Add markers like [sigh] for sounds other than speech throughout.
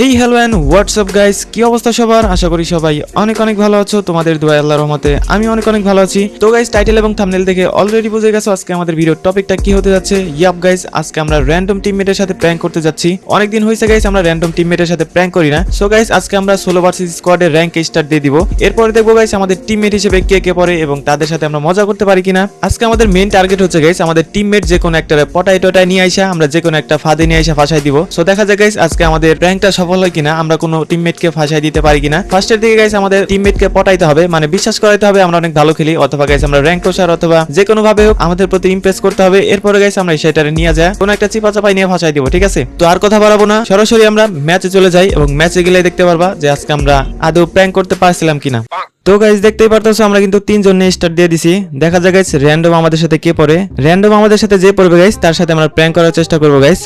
Hey hello and what's up guys কি অবস্থা সবার? আশা করি সবাই অনেক অনেক ভালো আছো। তোমাদের দোয়া আল্লাহর রহমতে আমি অনেক অনেক ভালো আছি। তো গাইস টাইটেল এবং থাম্বনেল দেখে অলরেডি বুঝে গেছো আজকে আমাদের ভিডিওর টপিকটা কি হতে যাচ্ছে। ইয়াপ গাইস আজকে আমরা র্যান্ডম টিমমেটের সাথে প্র্যাঙ্ক করতে যাচ্ছি। অনেকদিন হয়েছে গাইস আমরা র্যান্ডম টিমমেটের সাথে প্র্যাঙ্ক করি না। সো গাইস আজকে আমরা সোলো ভার্সেস স্কোয়াডের র্যাঙ্ক স্টার্ট দিয়ে দিব। এরপরে দেখব গাইস আমাদের টিমমেট হিসেবে কে কে পড়ে এবং তাদের সাথে আমরা মজা করতে পারি কিনা। আজকে আমাদের মেইন টার্গেট হচ্ছে গাইস আমাদের টিমমেট যে কোনো একটা পটাই টটাই নিয়ে আইসা, আমরা যে কোনো একটা ফাঁদে নিয়ে আইসা ফাঁসাই দিব। সো দেখা যায় গাইস আজকে আমাদের প্র্যাঙ্কটা সফল হয় কিনা, আমরা কোনো টিমমেটকে ফাঁসাই দিতে পারি কিনা। ফার্স্টের দিকে গাইস আমাদের টিমমেটকে পটাইতে হবে মানে বিশ্বাস করাইতে হবে, আমরা অনেক ভালো খেলি, অথবা গাইস আমরা র্যাঙ্ক পোষার অথবা যে কোনো ভাবে হোক, আমাদের প্রতি ইমপ্রেস করতে হবে। এরপরে গাইস আমরা সেটারে নিয়ে যায়, কোনো একটা চিপা চাপাই নিয়ে ফাঁসাই দিব, ঠিক আছে? তো আর কথা বাড়াবো না, সরাসরি আমরা ম্যাচে চলে যাই, এবং ম্যাচে গেলে দেখতে পারবা যে আজকে আমরা আদৌ প্র্যাঙ্ক করতে পারছিলাম কিনা। তো গাইস দেখতেই পারতেছো, আমরা কিন্তু তিনজন স্টার্ট দিয়ে দিছি। দেখা যায় গাইস র্যান্ডম আমাদের সাথে কে পড়ে। র্যান্ডম আমাদের সাথে যে পড়বে গাইস তার সাথে আমরা প্র্যাঙ্ক করার চেষ্টা করব গাইস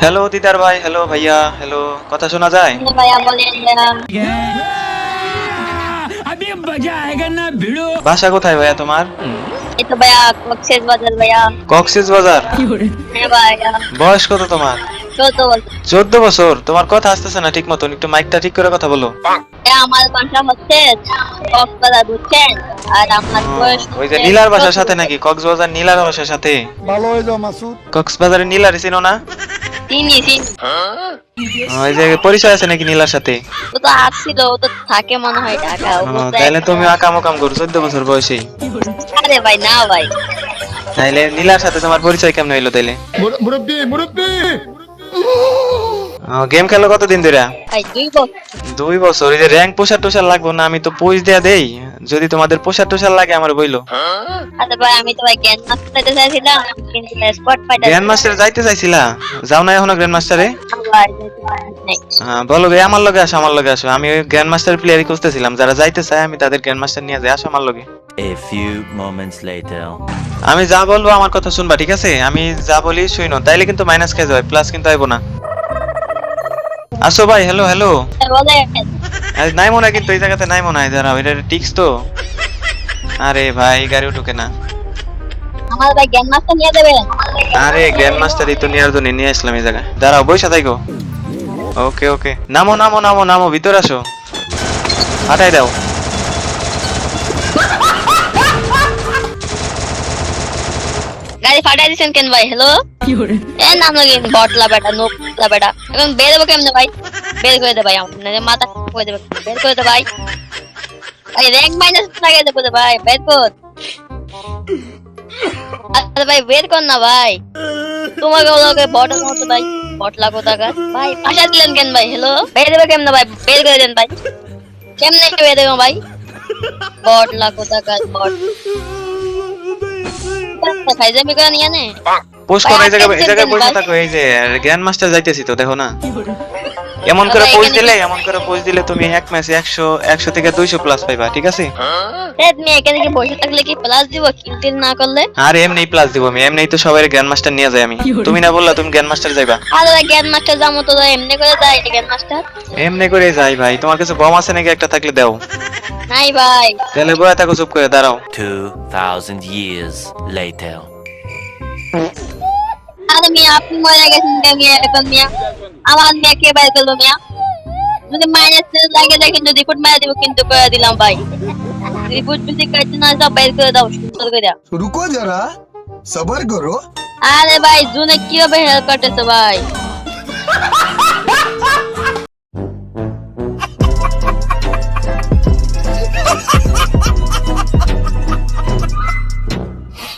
হ্যালো দিদার ভাই হ্যালো ভাইয়া হ্যালো কথা শোনা যায় ভাষা কোথায় ভাইয়া তোমার বয়স কত তোমার চোদ্দ বছর তোমার কথা আসতেছে না ঠিক মতন একটু মাইকটা ঠিক করে কথা বলো আমার কক্সবাজার ওই যে নীলার বাসার সাথে নাকি কক্সবাজার নীলার বাসার সাথে কক্সবাজারের কক্সবাজারে নীলার চিনো না ওই যে পরিচয় আছে নাকি নীলার সাথে? ও তো আসছিল ও তো থাকে মনে হয় ঢাকা তাইলে তুমি আকাম কাম করো চোদ্দ বছর বয়সেই। আরে ভাই না ভাই। তাইলে নীলার সাথে তোমার পরিচয় কেমন হইল তাইলে? মুরব্বী মুরব্বী! গেম খেলো কতদিন ধরে? দুই বছর। এই যে র্যাঙ্ক পোশাক টোশাক লাগবো না আমি তো দেয়া দেই। যদি তোমাদের পোশাক টোশাক লাগে আমার বইলো। আরে ভাই আমি তো ভাই জ্ঞান মাস্টার দিতে চাইছিলাম কিন্তু স্পট ফাইটার গ্র্যান্ড মাস্টার যাইতে চাইছিলা? যাও না এখনও গ্র্যান্ড মাস্টারে হ্যাঁ, বলো আমার লগে আসো আমার লগে আসো। আমি গ্র্যান্ড মাস্টার প্লেয়ারই খুঁজতেছিলাম। যারা যাইতে চায় আমি তাদের গ্র্যান্ড মাস্টার নিয়ে যাই। আসো আমার লগে। A few moments later. আমি যা বলব আমার কথা শুনবা ঠিক আছে? আমি যা বলি শুইনো। তাইলে কিন্তু মাইনাস খেয়ে যাবে প্লাস কিন্তু আইবো না। আসো ভাই হ্যালো হ্যালো নাই মনে কিন্তু এই জায়গাতে নাই মনে হয় দাঁড়াও এটা টিক্স তো। আরে ভাই গাড়ি উঠুকে না। আমার ভাই জ্ঞান মাস্টার নিয়ে দেবেন আরে গ্র্যান্ড মাস্টার এই তো নেওয়ার জন্য নিয়ে আসলাম এই জায়গায়। দাঁড়াও বইসা থাকো ওকে ওকে। নামো নামো নামো নামো ভিতরে আসো। হাঁটাই দাও। গাড়ি ফাটাই দিছেন কেন ভাই? হ্যালো এ নাম লাগে বটলা বেটা নোকলা বেটা। এখন বের দেবো কেমনে ভাই? বের করে দে ভাই মাথা করে দেবে বের করে দে ভাই। ভাই র্যাঙ্ক মাইনাস লাগাই দেবো রে ভাই বের কর। আরে ভাই বের কর না ভাই। তোমাকে ওকে বটল মতো ভাই। বটলা কোথাকার? ভাই পাশা দিলেন কেন ভাই? হ্যালো বের দেবো কেমনে ভাই? বের করে দেন ভাই। কেমনে বের দেবো ভাই? বটলা কোথাকার বট। [laughs] খাইজামি করে নিয়ে নে পোস্ট করো এই জায়গায় এই জায়গায় বসে থাকো এই যে গ্র্যান্ড মাস্টার যাইতেছি তো দেখো না। এমন করে পোস্ট দিলে এমন করে পোস্ট দিলে তুমি এক ম্যাচে একশো একশো থেকে দুইশো প্লাস পাইবা ঠিক আছে? এ, তুমি এখানে কি বসে থাকলে কি প্লাস দিব কিল টিল না করলে? আর এমনি প্লাস দিব আমি এমনি তো সবাই গ্র্যান্ড মাস্টার নিয়ে যাই আমি। তুমি না বললা তুমি গ্র্যান্ড মাস্টার যাইবা। আরে জ্ঞান মাস্টার যাব তো এমনি করে যায় জ্ঞান মাস্টার এমনি করে যাই ভাই তোমার কাছে বম আছে নাকি একটা থাকলে দাও। নাই ভাই। তাহলে বয়া থাকো চুপ করে দাঁড়াও। 2,000 years later. না মিয়া আপনি মরে গেছেন মিয়া এখন মিয়া আমার মেয়ে কে বাইর করব মিয়া যদি মাইনাস লাগে দেখেন যদি রিপোর্ট মারা দিব কিন্তু করে দিলাম ভাই। রিপোর্ট বেশি কাজ না সব বাইর করে দাও সুন্দর করে। রুকো যারা সবার করো। আরে ভাই জুনে কি কীভাবে হেল্প করতেছে ভাই?